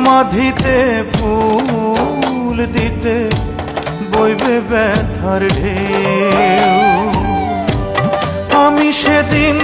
সমাধিতে ফুল দিতে বইবে ব্যথার ঢে আমি সেদিন